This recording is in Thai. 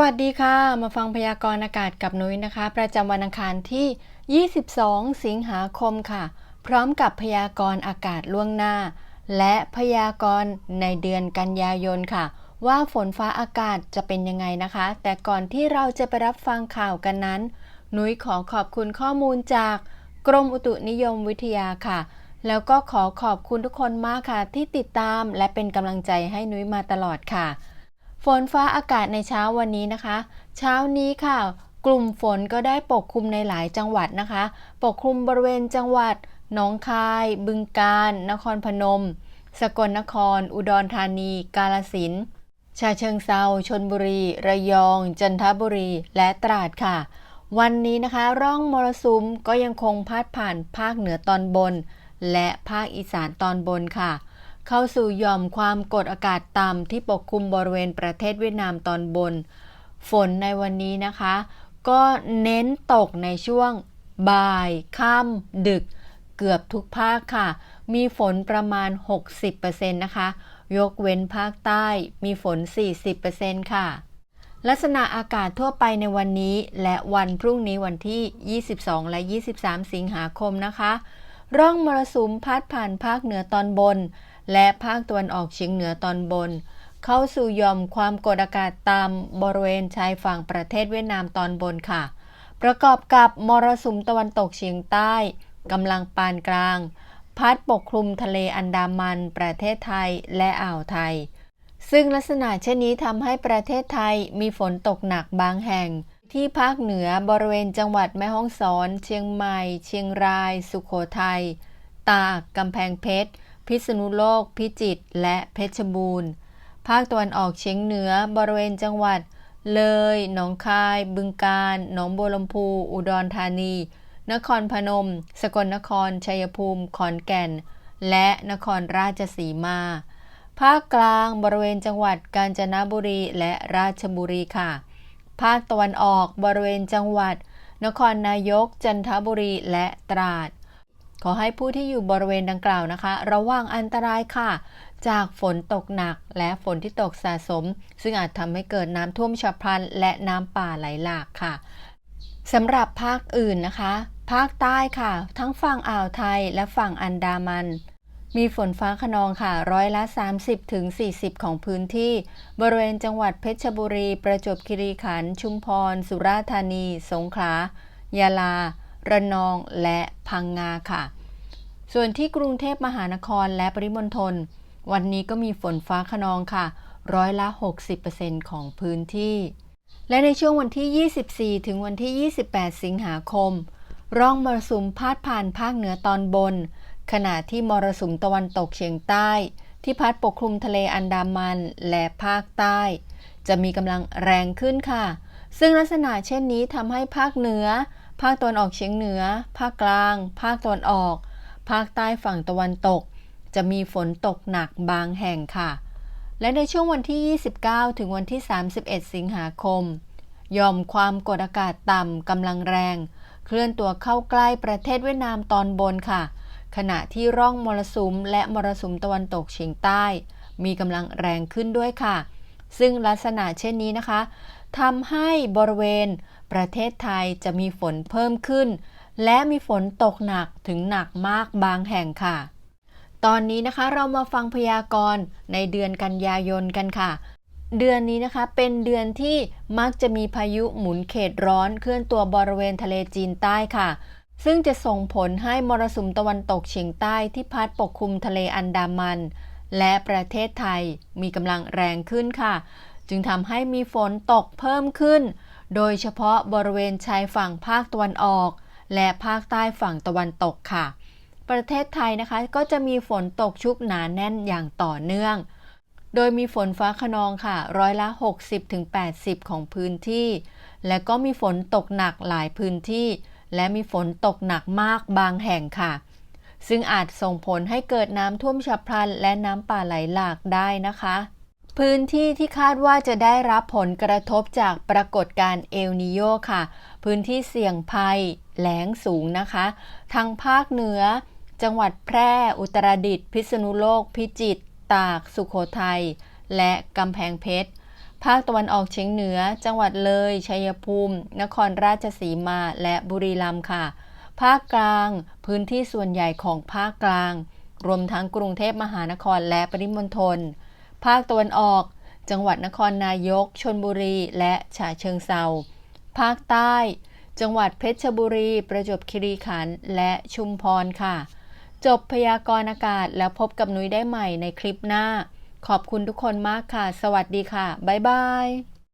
วัสดีค่ะ มาฟังพยากรณ์อากาศกับนุ้ยนะคะ ประจำวันอังคารที่ 22 สิงหาคมค่ะ พร้อมกับพยากรณ์อากาศล่วงหน้า และพยากรณ์ในเดือนกันยายนค่ะ ว่าฝนฟ้าอากาศจะเป็นยังไงนะคะ แต่ก่อนที่เราจะไปรับฟังข่าวกันนั้น นุ้ยขอขอบคุณข้อมูลจากกรมอุตุนิยมวิทยาค่ะ แล้วก็ขอขอบคุณทุกคนมากค่ะ ที่ติดตามและเป็นกำลังใจให้นุ้ยมาตลอดค่ะ ฝนฟ้าอากาศในเช้าวันนี้นะคะ เช้านี้ค่ะ กลุ่มฝนก็ได้ปกคลุมในหลายจังหวัดนะคะ ปกคลุมบริเวณจังหวัดหนองคาย บึงกาฬนครพนม สกลนคร อุดรธานี กาฬสินธุ์ชาเชิงเซาชนบุรี ระยอง จันทบุรี และตราดค่ะ วันนี้นะคะ ร่องมรสุมก็ยังคงพาดผ่านภาคเหนือตอนบน และภาคอีสานตอนบนค่ะ เข้าสู่ย่อมความกดอากาศต่ำที่ปกคลุมบริเวณประเทศเวียดนามตอนบน ฝนในวันนี้นะคะ ก็เน้นตกในช่วงบ่าย ค่ำ ดึก เกือบทุกภาคค่ะ มีฝนประมาณ 60%นะคะ ยกเว้นภาคใต้มีฝน 40%ค่ะ ลักษณะอากาศทั่วไปในวันนี้ และวันพรุ่งนี้วันที่ 22 และ 23 สิงหาคมนะคะ ร่องมรสุมพัดผ่านภาคเหนือตอนบน และภาคตะวันออกเฉียงเหนือตอนบน เข้าสู่ยอมความกดอากาศต่ำบริเวณชายฝั่งประเทศเวียดนามตอนบนค่ะ ประกอบกับมรสุมตะวันตกเฉียงใต้กำลังปานกลาง พัดปกคลุมทะเลอันดามัน ประเทศไทยและอ่าวไทย ซึ่งลักษณะเช่นนี้ทำให้ประเทศไทยมีฝนตกหนักบางแห่งที่ภาคเหนือบริเวณจังหวัดแม่ฮ่องสอน เชียงใหม่ เชียงราย สุโขทัย ตาก กำแพงเพชร พิษณุโลก พิจิตร และเพชรบูรณ์ ภาคตะวันออกเฉียงเหนือบริเวณจังหวัด เลย หนองคาย บึงกาฬ หนองบัวลำพู อุดรธานี นครพนม สกลนคร ชัยภูมิ ขอนแก่น และนครราชสีมา ภาคกลางบริเวณจังหวัดกาญจนบุรีและราชบุรีค่ะ ภาคตะวันออกบริเวณจังหวัด นครนายก จันทบุรี และตราด ขอให้ผู้ที่อยู่บริเวณดังกล่าวนะคะ ระวังอันตรายค่ะ จากฝนตกหนักและฝนที่ตกสะสม ซึ่งอาจทำให้เกิดน้ำท่วมฉับพลัน และน้ำป่าไหลหลากค่ะสำหรับภาคอื่นนะคะ ภาคใต้ค่ะ ทั้งฝั่งอ่าวไทยและฝั่งอันดามัน มีฝนฟ้าขนองค่ะ ร้อยละ 30ถึง40 ของพื้นที่ บริเวณจังหวัดเพชรบุรี ประจวบคีรีขันธ์ชุมพร สุราษฎร์ธานี สงขลายะลา ระนองและพังงาค่ะ ส่วนที่กรุงเทพมหานครและปริมณฑลวันนี้ก็มีฝนฟ้าขนองค่ะ ร้อยละ 60%ของพื้นที่ และในช่วงวันที่ 24 ถึงวันที่ 28 สิงหาคม ร่องมรสุมพาดผ่านภาคเหนือตอนบน ขณะที่มรสุมตะวันตกเฉียงใต้ ที่พัดปกคลุมทะเลอันดามันและภาคใต้ จะมีกำลังแรงขึ้นค่ะ ซึ่งลักษณะเช่นนี้ทำให้ภาคเหนือาคตะวันออกเฉียงเหนือ ภาคกลาง ภาคตะวันออก ภาคใต้ฝั่งตะวันตก จะมีฝนตกหนักบางแห่งค่ะ และในช่วงวันที่ 29 ถึงวันที่ 31 สิงหาคมยอมความกดอากาศต่ำกำลังแรง เคลื่อนตัวเข้าใกล้ประเทศเวียดนามตอนบนค่ะ ขณะที่ร่องมรสุมและมรสุมตะวันตกเฉียงใต้ มีกำลังแรงขึ้นด้วยค่ะ ซึ่งลักษณะเช่นนี้นะคะ ทำให้บริเวณประเทศไทยจะมีฝนเพิ่มขึ้น และมีฝนตกหนักถึงหนักมากบางแห่งค่ะ ตอนนี้นะคะเรามาฟังพยากรณ์ในเดือนกันยายนกันค่ะ เดือนนี้นะคะเป็นเดือนที่มักจะมีพายุหมุนเขตร้อนเคลื่อนตัวบริเวณทะเลจีนใต้ค่ะ ซึ่งจะส่งผลให้มรสุมตะวันตกเฉียงใต้ที่พัดปกคลุมทะเลอันดามัน และประเทศไทยมีกำลังแรงขึ้นค่ะ จึงทำให้มีฝนตกเพิ่มขึ้น โดยเฉพาะบริเวณชายฝั่งภาคตะวันออก และภาคใต้ฝั่งตะวันตกค่ะ ประเทศไทยนะคะก็จะมีฝนตกชุกหนาแน่นอย่างต่อเนื่อง โดยมีฝนฟ้าขนองค่ะ ร้อยละ 60-80 ของพื้นที่ และก็มีฝนตกหนักหลายพื้นที่ และมีฝนตกหนักมากบางแห่งค่ะซึ่งอาจส่งผลให้เกิดน้ำท่วมฉับพลันและน้ำป่าไหลหลากได้นะคะ พื้นที่ที่คาดว่าจะได้รับผลกระทบจากปรากฏการณ์เอลนิโยค่ะ พื้นที่เสี่ยงภัยแหลงสูงนะคะ ทางภาคเหนือ จังหวัดแพร่ อุตรดิตถ์พิษณุโลก พิจิตร ตาก สุโขทัย และกำแพงเพชร ภาคตะวันออกเฉียงเหนือ จังหวัดเลย ชัยภูมิ นครราชสีมา และบุรีรัมย์ค่ะ ภาคกลาง พื้นที่ส่วนใหญ่ของภาคกลาง รวมทั้งกรุงเทพมหานครและปริมณฑล ภาคตะวันออก จังหวัดนครนายก ชนบุรี และฉะเชิงเซา ภาคใต้ จังหวัดเพชรบุรี ประจวบคีรีขันธ์ และชุมพรค่ะ จบพยากรณ์อากาศแล้วพบกับนุ้ยได้ใหม่ในคลิปหน้า ขอบคุณทุกคนมากค่ะ สวัสดีค่ะ บ๊ายบาย